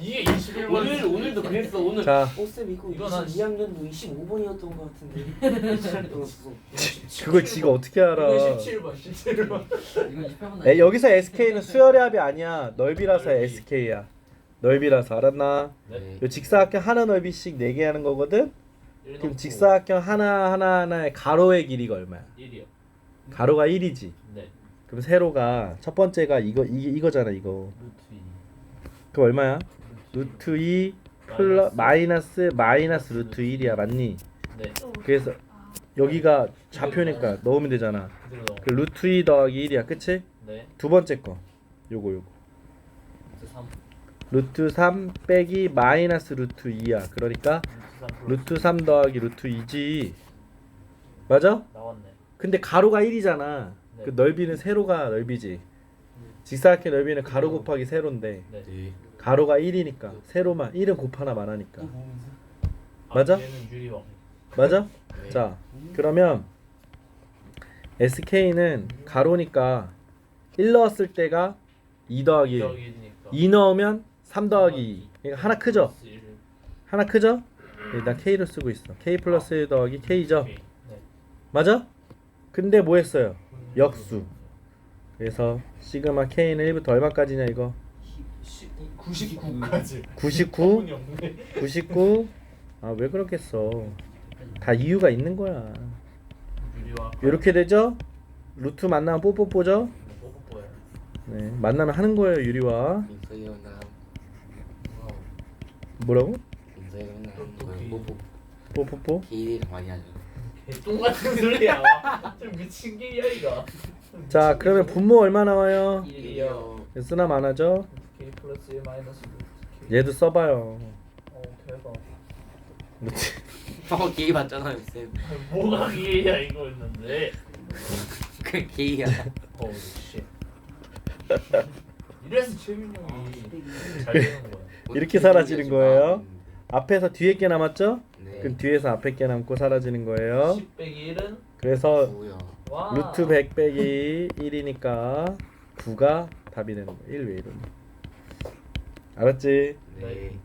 이게 21번 오늘 오늘도 그랬어 오늘. 자. 이거 이건 한 22학년도 25번이었던 것 같은데. 시간이 동안 그걸 지가 어떻게 알아? 이거 17번 17번 이건 28번 에, 여기서 SK는 수열의 합이 아니야. 넓이라서 SK야. 넓이라서 알았나? 네. 요 직사각형 하나 넓이씩 4개 하는 거거든? 그럼 직사각형 하나 하나 하나의 가로의 길이가 얼마야? 1이요. 가로가 1이지? 네. 그럼 세로가 첫 번째가 이거 이게 이거잖아 이거. 루트 2 그럼 얼마야? 루트 2 플러 마이너스. 마이너스 루트 1이야 맞니? 네. 그래서 여기가 좌표니까 넣으면 되잖아. 그대로 넣어. 그 루트 2 더하기 1이야 그치? 네. 두 번째 거. 요거 요거. 루트 3 루트 3 빼기 마이너스 루트 2야. 그러니까 루트 3 루트 3 플러스 더하기 루트 2지. 맞아? 나왔네. 근데 가로가 1이잖아. 네. 그 넓이는 세로가 넓이지 직사각형 넓이는 가로 곱하기 세로인데 네 네. 가로가 1이니까 세로만 1은 곱하나만 하니까 아, 맞아? 얘는 유리왕 맞아? 네. 자 그러면 SK는 가로니까 1 넣었을 때가 2 더하기 1 여기니까 2 넣으면 3 더하기 2 그러니까 하나 크죠? 일. 하나 크죠? 일단 K를 쓰고 있어 K 플러스 1 더하기 K죠? 오케이. 네 맞아? 근데 뭐 했어요? 역수 그래서 시그마 K는 1부터 얼마까지냐 이거 99까지 99이 없네 99 아 왜 그렇겠어 다 이유가 있는 거야 이렇게 되죠? 루트 만나면 뽀뽀뽀죠? 뽀뽀뽀야 네 만나면 하는 거예요 유리와 민서이가 뭐라고? 민서이가 맨날 하는 또 거예요. 그- 뽀뽀. 뽀뽀뽀? 기대를 많이 하죠. 개똥 같은 소리야 좀 미친 게야 이거 자 그러면 분모 얼마 나와요? 1이요 쓰나 많아죠? K 플러스 1 마이너스 루트 K 얘도 써봐요 어 대박 루트 어 게이 맞잖아요 쌤. 아니, 뭐가 게야 이거였는데 그 게이야. 어우 씨 이래서 최민 형이 잘 되는 거야 이렇게 사라지는 거예요? 앞에서 뒤에 게 남았죠? 네. 그럼 뒤에서 앞에 게 남고 사라지는 거예요 10 빼기 1은 그래서 뭐야? 와 루트 100 빼기 1이니까 9가 답이 되는 거야 1 왜 이러니 알았지? 네.